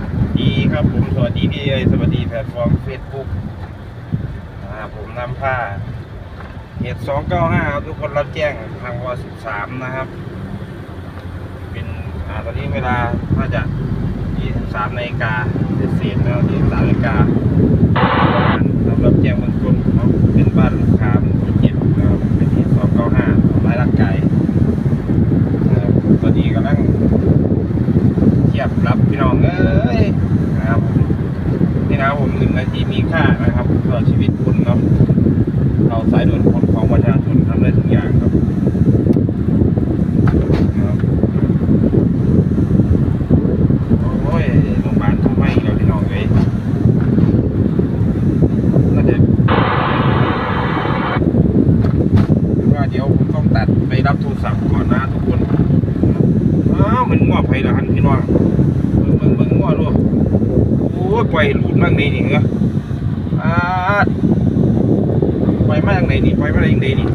สดีครับผมสวัสดีพี่เอสวัสดีแพลตฟอร์มเฟซบุ๊กผมนำผ้าเหตุสองเก้าห้าครับทุกคนรับแจ้งทางวสิบสามนะครับ เป็นอ่าตอนนี้เวลาน่าจะยี่สิบสามนาฬิกาเศษๆแล้วยี่สิบสามนาฬิกา นี่นะครับผมหนึ่งนาทีมีค่านะครับต่อชีวิตคุณเนาะเราสายด่วนคนของประชาชนทำได้ทุกอย่างครับรับโอ้ยโรงบาลทุ่มให้เราพี่น้อยน่าจะว่าเดี๋ยวผมต้องตัดไปรับโทรศัพท์ก่อนนะทุกคนอ้าวมันงอไปแล้วฮันพี่น้องเบิ่งเบิ่งเบิ่งงอลูกโอยปล่อยหลุดมากนี่นี่เหรออ่าปล่อยมาจากไหนนี่ปล่อยมาจากไหนนี่